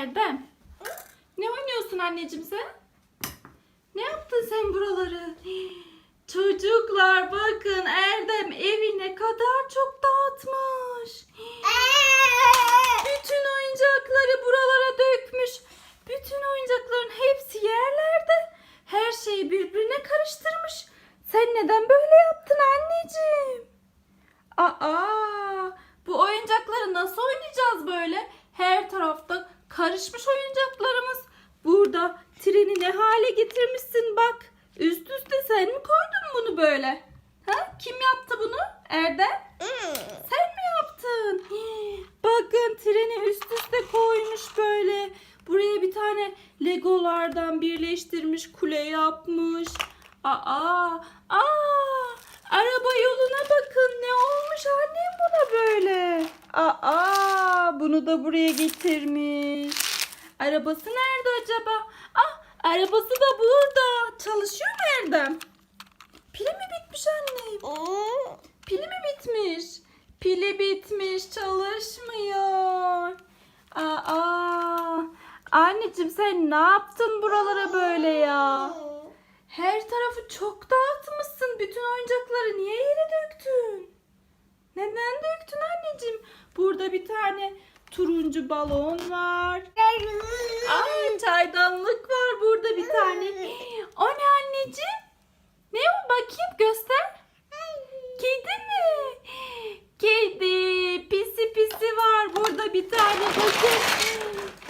Erdem? Ne oynuyorsun anneciğim sen? Ne yaptın sen buraları? Çocuklar bakın Erdem evi ne kadar çok dağıtmış. Bütün oyuncakları buralara dökmüş. Bütün oyuncakların hepsi yerlerde. Her şeyi birbirine karıştırmış. Sen neden böyle yaptın anneciğim? Aa, bu oyuncakları nasıl oynayacağız böyle? Her tarafta karışmış oyuncaklarımız. Burada treni ne hale getirmişsin bak. Üst üste sen mi koydun bunu böyle? Ha? Kim yaptı bunu? Erdem? Sen mi yaptın? Hii, Bakın treni üst üste koymuş böyle. Buraya bir tane legolardan birleştirmiş kule yapmış. Aa, aa, araba yoluna bakın ne olmuş annem buna böyle. Aa, bunu da buraya getirmiş. Arabası nerede acaba? Ah, arabası da burada. Çalışıyor mu Erdem? Pili mi bitmiş annem? Pili mi bitmiş? Pili bitmiş, çalışmıyor. Anneciğim sen ne yaptın buralara böyle ya? Her tarafı çok dağıtmışsın. Bütün oyuncakları niye yere döktün? Neden döktün anneciğim? Burada bir tane turuncu balon var. Aa, çaydanlık var burada bir tane. O ne anneciğim? Ne o bakayım göster. Kedi mi? Kedi pisi pisi var burada bir tane bakın.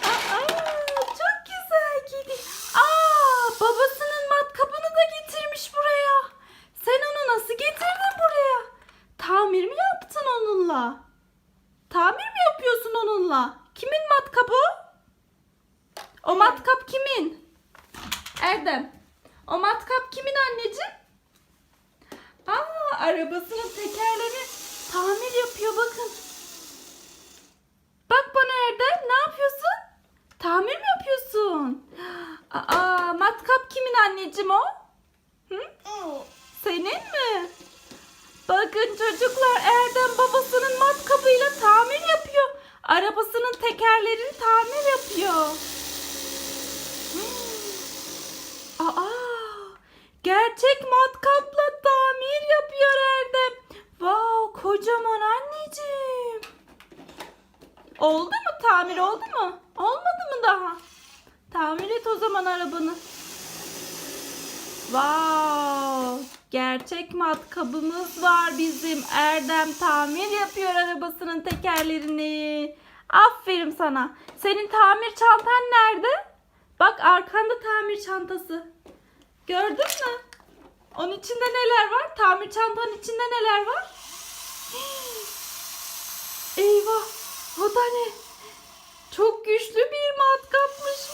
Aa, çok güzel kedi. Aa, babasının matkapını da getirmiş buraya. Sen onu nasıl getirdin buraya? Tamir mi yaptın onunla? Tamir mi yapıyorsun onunla? Kimin matkapı o? O matkap kimin? Erdem. O matkap kimin anneciğim? Aa, arabasının tekerleri tamir yapıyor bakın. Bak bana Erdem ne yapıyorsun? Tamir mi yapıyorsun? Aa, matkap kimin anneciğim o? Hı? Senin mi? Bakın çocuklar Erdem babasının matkabıyla tamir yapıyor. Arabasının tekerlerini tamir yapıyor. Hmm. Aa, gerçek matkapla tamir yapıyor Erdem. Wow, kocaman anneciğim. Oldu mu tamir oldu mu? Olmadı mı daha? Tamir et o zaman arabanı. Wow! Gerçek matkabımız var bizim. Erdem tamir yapıyor arabasının tekerlerini. Aferin sana. Senin tamir çantan nerede? Bak arkanda tamir çantası. Gördün mü? Onun içinde neler var? Tamir çantanın içinde neler var? Eyvah! O da ne? Çok güçlü bir matkapmış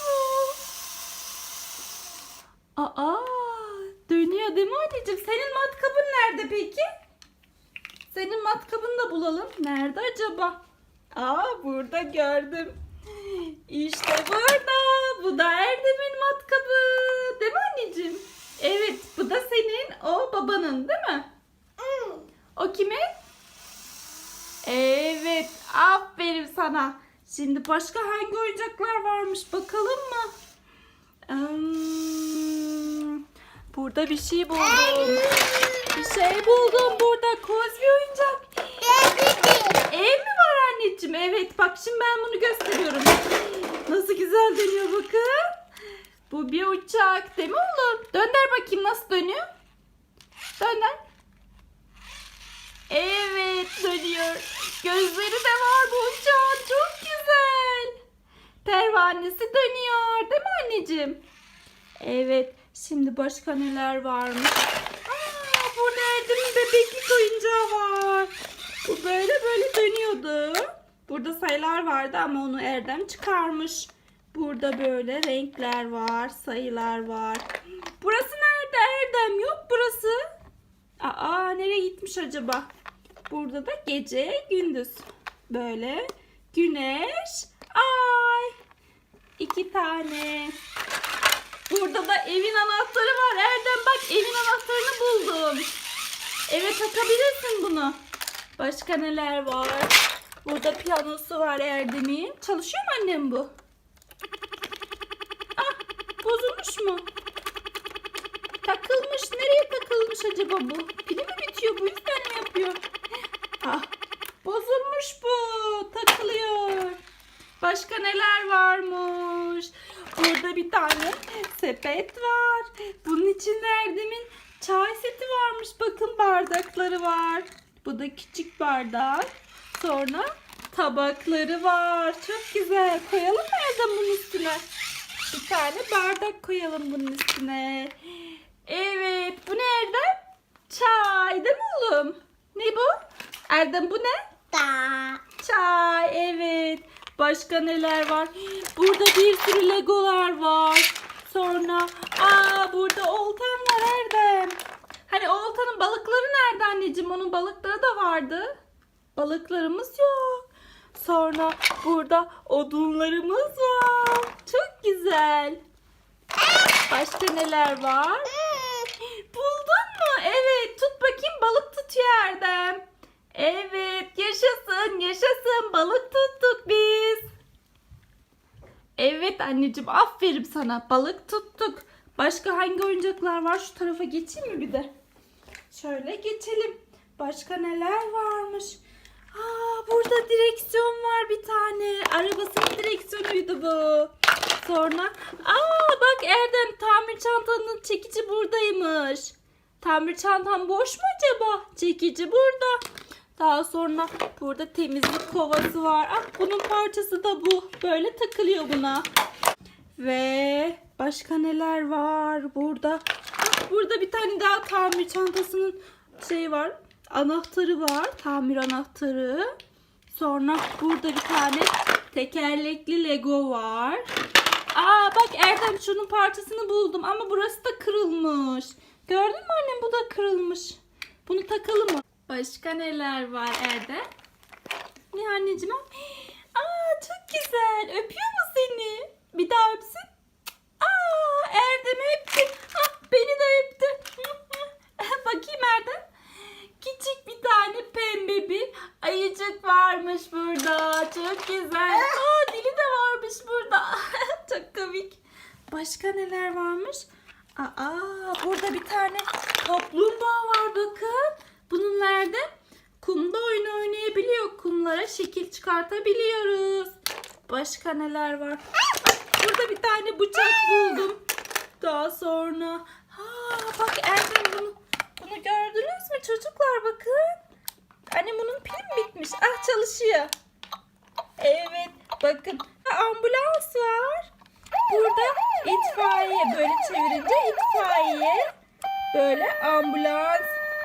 bu. Aa, dönüyor değil mi anneciğim? Senin matkabın nerede peki? Senin matkabını da bulalım. Nerede acaba? Aa, burada gördüm. İşte burada. Bu da Erdem'in matkabı. Değil mi anneciğim? Evet, bu da senin, o babanın değil mi? O kimin? Evet, aferin sana. Şimdi başka hangi oyuncaklar varmış bakalım mı? Hmm, burada bir şey buldum. Bir şey buldum burada. Koz bir oyuncak. Ev mi var anneciğim? Evet bak şimdi ben bunu gösteriyorum. Nasıl güzel dönüyor bakın. Bu bir uçak değil mi oğlum? Dönder bakayım nasıl dönüyor. Dönder. Evet dönüyor. Gözleri de var bu uçağın. Çok güzel. Pervanesi dönüyor. Değil mi anneciğim? Evet. Şimdi başka neler varmış? Aa, burada Erdem'in bebeklik oyuncağı var. Bu böyle böyle dönüyordu. Burada sayılar vardı ama onu Erdem çıkarmış. Burada böyle renkler var, sayılar var. Burası nerede Erdem? Yok burası. Aa nereye gitmiş acaba? Burada da gece gündüz. Böyle güneş, ay. İki tane. Burada da evin anahtarı var. Erdem bak evin anahtarını buldum. Eve takabilirsin bunu. Başka neler var? Burada piyanosu var Erdem'in. Çalışıyor mu annem bu? bozulmuş mu? Takılmış. Nereye takılmış acaba bu? Pili mi bitiyor? Bu yüzden mi yapıyor? Ah, bozulmuş bu. Takılıyor. Başka neler varmış? Burada bir tane sepet var. Bunun içinde Erdem'in çay seti varmış. Bakın bardakları var. Bu da küçük bardak. Sonra tabakları var. Çok güzel. Koyalım mı Erdem bunun üstüne? Bir tane bardak koyalım bunun üstüne. Evet. Bu ne Erdem? Çay değil mi oğlum? Ne bu? Erdem bu ne? Da. Çay evet. Başka neler var? Burada bir sürü legolar var. Sonra aa burada oltan var Erdem. Hani oltanın balıkları nerede anneciğim? Onun balıkları da vardı. Balıklarımız yok. Sonra burada odunlarımız var. Çok güzel. Başka neler var? Buldun mu? Evet. Tut bakayım balık tutuyor Erdem. Evet. Yaşasın yaşasın. Balık tuttuk biz. Evet anneciğim aferin sana. Balık tuttuk. Başka hangi oyuncaklar var? Şu tarafa geçeyim mi bir de? Şöyle geçelim. Başka neler varmış? Aa, burada direksiyon var bir tane. Arabasının direksiyonuydu bu. Sonra aa bak Erdem tamir çantanın çekici buradaymış. Tamir çantam boş mu acaba? Çekici burada. Daha sonra burada temizlik kovası var. Ah bunun parçası da bu. Böyle takılıyor buna. Ve başka neler var burada? Ah, burada bir tane daha tamir çantasının şey var. Anahtarı var. Tamir anahtarı. Sonra burada bir tane tekerlekli Lego var. Aa bak Erdem şunun parçasını buldum ama burası da kırılmış. Gördün mü annem bu da kırılmış. Bunu takalım mı? Başka neler var Erdem? Ne anneciğim? Aa çok güzel. Öpüyor mu seni? Bir daha öpsün. Aa Erdem öptü. Ah, beni de öptü. Bakayım Erdem. Küçük bir tane pembe bir ayıcık varmış burada. Çok güzel. Aa dili de varmış burada. Çok komik. Başka neler varmış? Aa burada bir tane kaplumbağa var bakın. Nerede? Kumda oyun oynayabiliyor. Kumlara şekil çıkartabiliyoruz. Başka neler var? Burada bir tane bıçak buldum. Daha sonra. Ha bak Erdem bunu, bunu gördünüz mü çocuklar bakın. Anne bunun pili mi bitmiş? Ah çalışıyor. Evet bakın ha, ambulans var. Burada itfaiye böyle çevirince itfaiye. Böyle ambulans.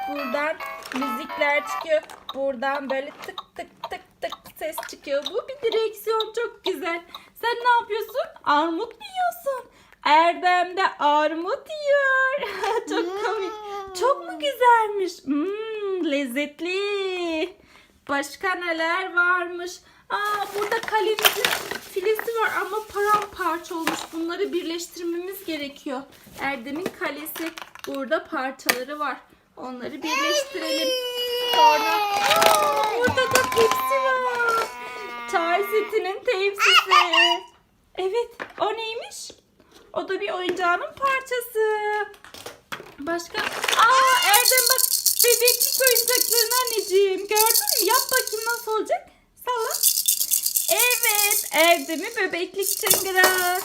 Buradan müzikler çıkıyor. Buradan böyle tık tık tık tık ses çıkıyor. Bu bir direksiyon çok güzel. Sen ne yapıyorsun? Armut mu yiyorsun? Erdem de armut yiyor. çok komik. Çok mu güzelmiş? Hmm, lezzetli. Başka neler varmış? Aa burada kalemizin filesi var ama paramparça olmuş. Bunları birleştirmemiz gerekiyor. Erdem'in kalesi burada parçaları var. Onları birleştirelim. Sonra burada da tepsi var. Setinin tepsisi. Evet o neymiş? O da bir oyuncağının parçası. Başka? Aa Erdem bak bebeklik oyuncaklarını anneciğim. Gördün mü? Yap bakayım nasıl olacak. Salla. Evet Erdem'i bebeklik çıngırağı.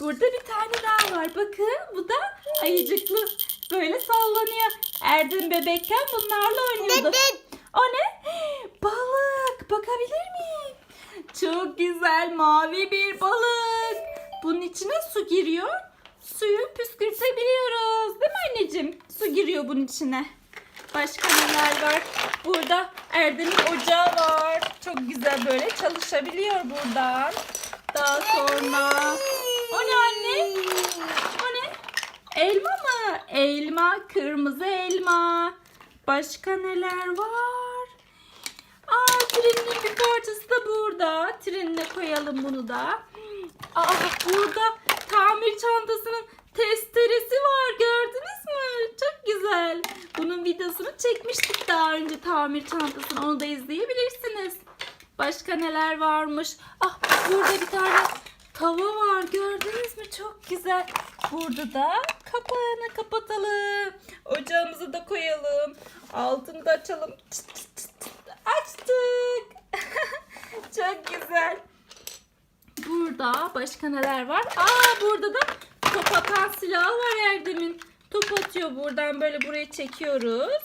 Burada bir tane daha var. Bakın bu da ayıcıklı. Böyle sallanıyor. Erdem bebekken bunlarla oynuyordu. O ne? Balık. Bakabilir miyim? Çok güzel mavi bir balık. Bunun içine su giriyor. Suyu püskürtebiliyoruz. Değil mi anneciğim? Su giriyor bunun içine. Başka neler var? Burada Erdem'in ocağı var. Çok güzel böyle çalışabiliyor buradan. Daha sonra... O ne anne? Elma mı? Elma, kırmızı elma. Başka neler var? Aa trenin bir parçası da burada. Trenine koyalım bunu da. Aa burada tamir çantasının testeresi var. Gördünüz mü? Çok güzel. Bunun videosunu çekmiştik daha önce tamir çantasını. Onu da izleyebilirsiniz. Başka neler varmış? Ah burada bir tane tava var. Gördünüz mü? Çok güzel. Burada da kapağını kapatalım. Ocağımızı da koyalım. Altını da açalım. Çıt çıt çıt. Açtık. Çok güzel. Burada başka neler var? Aa burada da top atan silahı var Erdem'in. Top atıyor buradan böyle buraya çekiyoruz.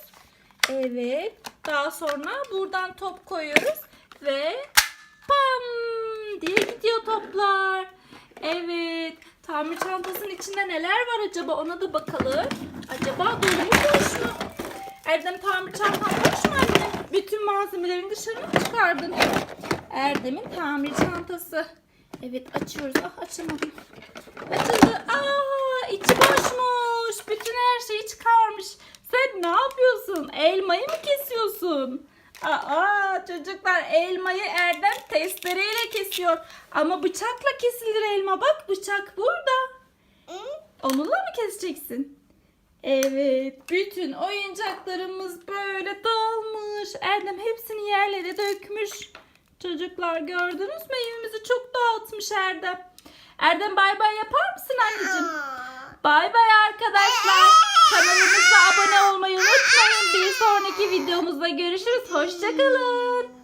Evet. Daha sonra buradan top koyuyoruz ve pam diye gidiyor toplar. Evet. Tamir çantasının içinde neler var acaba ona da bakalım. Acaba dolu mu boş mu? Erdem tamir çantan boş mu anne? Bütün malzemelerini dışarı mı çıkardın? Erdem'in tamir çantası. Evet açıyoruz. Ah açamadım. Açıldı. Aa içi boşmuş. Bütün her şeyi çıkarmış. Sen ne yapıyorsun? Elmayı mı kesiyorsun? Aa çocuklar elmayı Erdem testereyle kesiyor. Ama bıçakla kesilir elma. Bak bıçak burada. Onunla mı keseceksin? Evet, bütün oyuncaklarımız böyle dağılmış. Erdem hepsini yerlere dökmüş. Çocuklar gördünüz mü? Evimizi çok dağıtmış Erdem. Erdem bay bay yapar mısın anneciğim? Bay bay arkadaşlar. Kanalımıza abone olmayı unutmayın. Bir sonraki videomuzda görüşürüz. Hoşçakalın.